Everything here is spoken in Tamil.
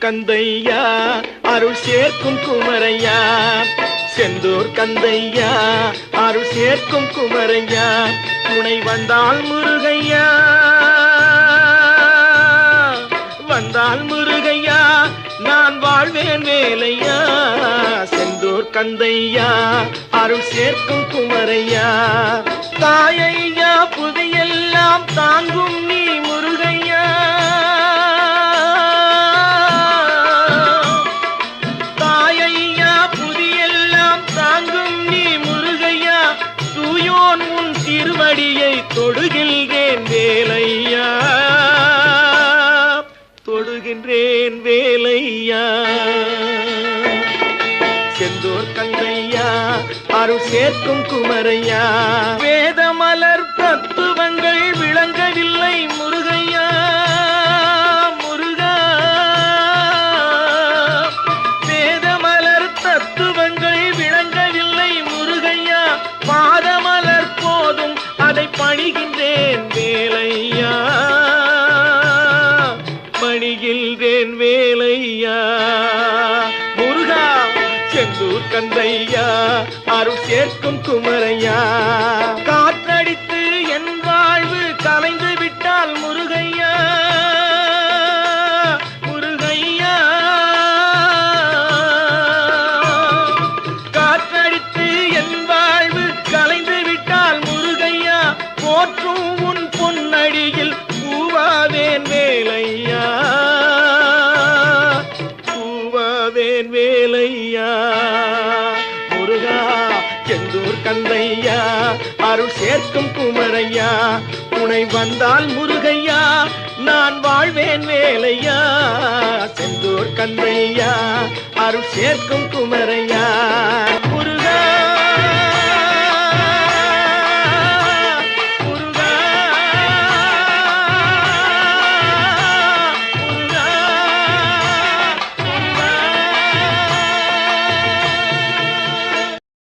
கந்தையா அருள் சேர்க்கும் குமரையா. செந்தூர் கந்தையா அருள் சேர்க்கும் குமரையா. துணை வந்தால் முருகையா. வந்தால் முருகையா நான் வாழ்வேன் வேலையா. செந்தூர் கந்தையா அருள் சேர்க்கும் குமரையா. திருவடியை தொடுகின்றேன் வேலையா? தொடுகின்றேன் வேலையா? செந்தோர் கங்கையா அருள் சேர்க்கும் குமரையா? வேதமலர் பணிகின்றேன் வேலையா? முருகா செந்தூர் கந்தையா? அருள் சேர்க்கும் குமரையா? வந்தேன் வேலையா? முருகா செந்தூர் கந்தையா? அருள் சேர்க்கும் குமரையா? துணை வந்தால் முருகையா? நான் வாழ்வேன் வேலையா? செந்தூர் கந்தையா அருள் சேர்க்கும் குமரையா?